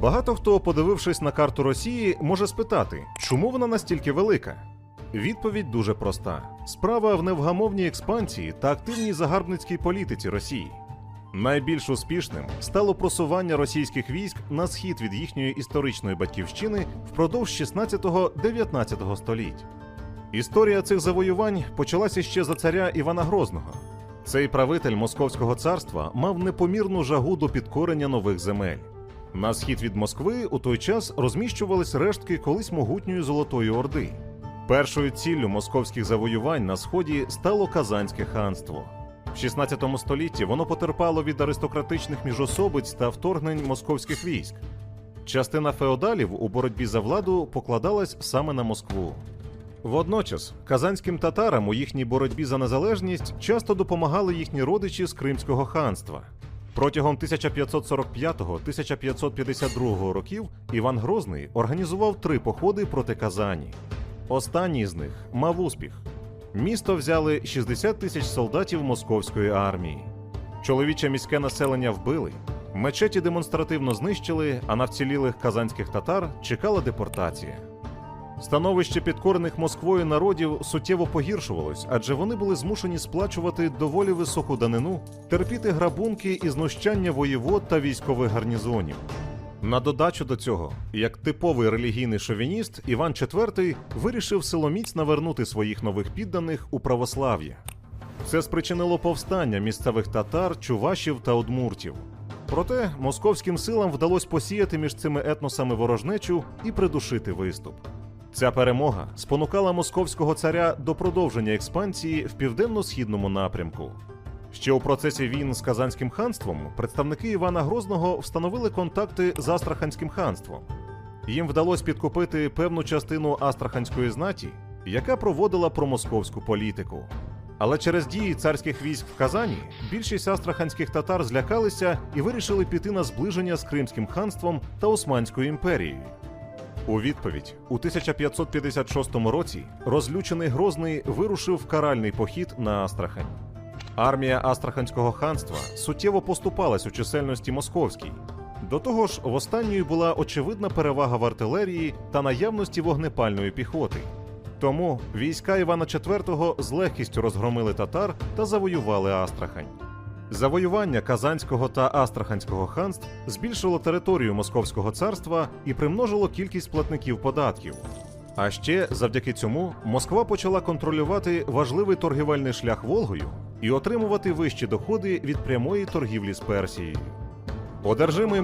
Багато хто, подивившись на карту Росії, може спитати, чому вона настільки велика? Відповідь дуже проста: справа в невгамовній експансії та активній загарбницькій політиці Росії. Найбільш успішним стало просування російських військ на схід від їхньої історичної батьківщини впродовж 16-19 століть. Історія цих завоювань почалася ще за царя Івана Грозного. Цей правитель Московського царства мав непомірну жагу до підкорення нових земель. На схід від Москви у той час розміщувались рештки колись могутньої Золотої Орди. Першою ціллю московських завоювань на сході стало Казанське ханство. В 16 столітті воно потерпало від аристократичних міжособиць та вторгнень московських військ. Частина феодалів у боротьбі за владу покладалась саме на Москву. Водночас казанським татарам у їхній боротьбі за незалежність часто допомагали їхні родичі з Кримського ханства. Протягом 1545-1552 років Іван Грозний організував три походи проти Казані. Останній з них мав успіх. Місто взяли 60 тисяч солдатів московської армії. Чоловіче міське населення вбили, мечеті демонстративно знищили, а на вцілілих казанських татар чекала депортація. Становище підкорених Москвою народів суттєво погіршувалось, адже вони були змушені сплачувати доволі високу данину, терпіти грабунки і знущання воєвод та військових гарнізонів. На додачу до цього, як типовий релігійний шовініст, Іван IV вирішив силоміць навернути своїх нових підданих у православ'я. Це спричинило повстання місцевих татар, чувашів та удмуртів. Проте московським силам вдалося посіяти між цими етносами ворожнечу і придушити виступ. Ця перемога спонукала московського царя до продовження експансії в південно-східному напрямку. Ще у процесі війн з Казанським ханством представники Івана Грозного встановили контакти з Астраханським ханством. Їм вдалося підкупити певну частину астраханської знаті, яка проводила промосковську політику. Але через дії царських військ в Казані більшість астраханських татар злякалися і вирішили піти на зближення з Кримським ханством та Османською імперією. У відповідь у 1556 році розлючений Грозний вирушив в каральний похід на Астрахань. Армія Астраханського ханства суттєво поступалась у чисельності московській. До того ж, в останньої була очевидна перевага в артилерії та наявності вогнепальної піхоти. Тому війська Івана IV з легкістю розгромили татар та завоювали Астрахань. Завоювання Казанського та Астраханського ханств збільшило територію Московського царства і примножило кількість платників податків. А ще завдяки цьому Москва почала контролювати важливий торгівельний шлях Волгою і отримувати вищі доходи від прямої торгівлі з Персією. Одержимий